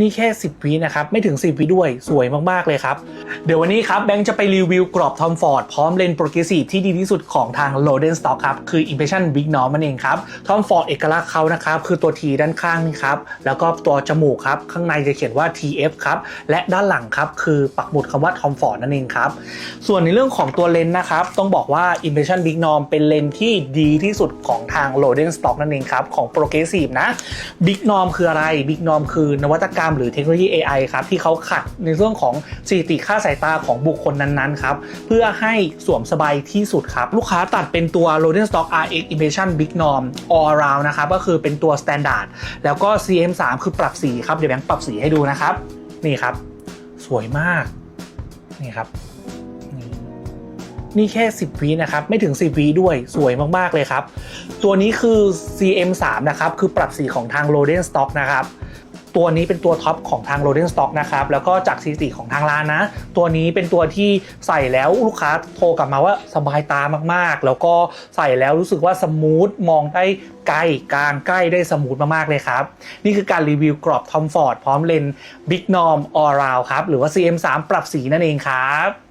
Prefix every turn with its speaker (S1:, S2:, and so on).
S1: นี่แค่ 10วินะครับ ไม่ถึง 10วิด้วยสวยมากๆเลยครับ เดี๋ยววันนี้ครับแบงค์จะไปรีวิวกรอบทอมฟอร์ดพร้อมเลนส์โปรเกรสซีฟที่ดีที่สุดของทาง l o d e n Stock ครับ คือ Impression Big n o r m นั่นเองครับทอมฟอร์ดเอกลักษณ์เขานะครับ คือตัว T ด้านข้างนี่ครับ แล้วก็ตัวจมูกครับ ข้างในจะเขียนว่า TF ครับ และด้านหลังครับ คือปักหมุดคำว่าทอมฟอร์ดนั่นเองครับส่วนในเรื่องของตัวเลนส์นะครับต้องบอกว่า Impression Big Norm เป็นเลนส์ที่ดีที่สุดของทาง l o d e n Stock นั่นเองครับของ p r o g r e s s i v นะ Big Norm คืออะไร Big Norm คือนวัตกรรมหรือเทคโนโลยี AI ครับที่เขาขัดในเรื่องของสถิติค่าสายตาของบุคคลนั้นๆครับเพื่อให้สวมสบายที่สุดครับ ลูกค้าตัดเป็นตัว l o d e n Stock RX Impression Big Norm All Around นะครับก็คือเป็นตัว Standard แล้วก็ CM3 คือปรับสีครับเดี๋ยวแบงค์ปรับสีให้ดูนะครับ นี่ครับ สวยมาก นี่ครับนี่แค่ 10วินะครับ ไม่ถึง 10วิด้วยสวยมาก ๆ เลยครับ ตัวนี้คือ CM3 นะครับ คือปรับสีของทาง r o d e n Stock นะครับ ตัวนี้เป็นตัวท็อปของทาง r o d e n Stock นะครับ แล้วก็จากสถิติของทางร้านนะ ตัวนี้เป็นตัวที่ใส่แล้วลูกค้าโทรกลับมาว่าสบายตามากๆ แล้วก็ใส่แล้วรู้สึกว่าสมูทมองได้ไกล้กลางใกล้ได้สมูทมากๆเลยครับ นี่คือการรีวิวกรอบทอมฟอร์ดพร้อมเลนส์ Big Norm All Round ครับ หรือว่า CM3 ปรับสีนั่นเองครับ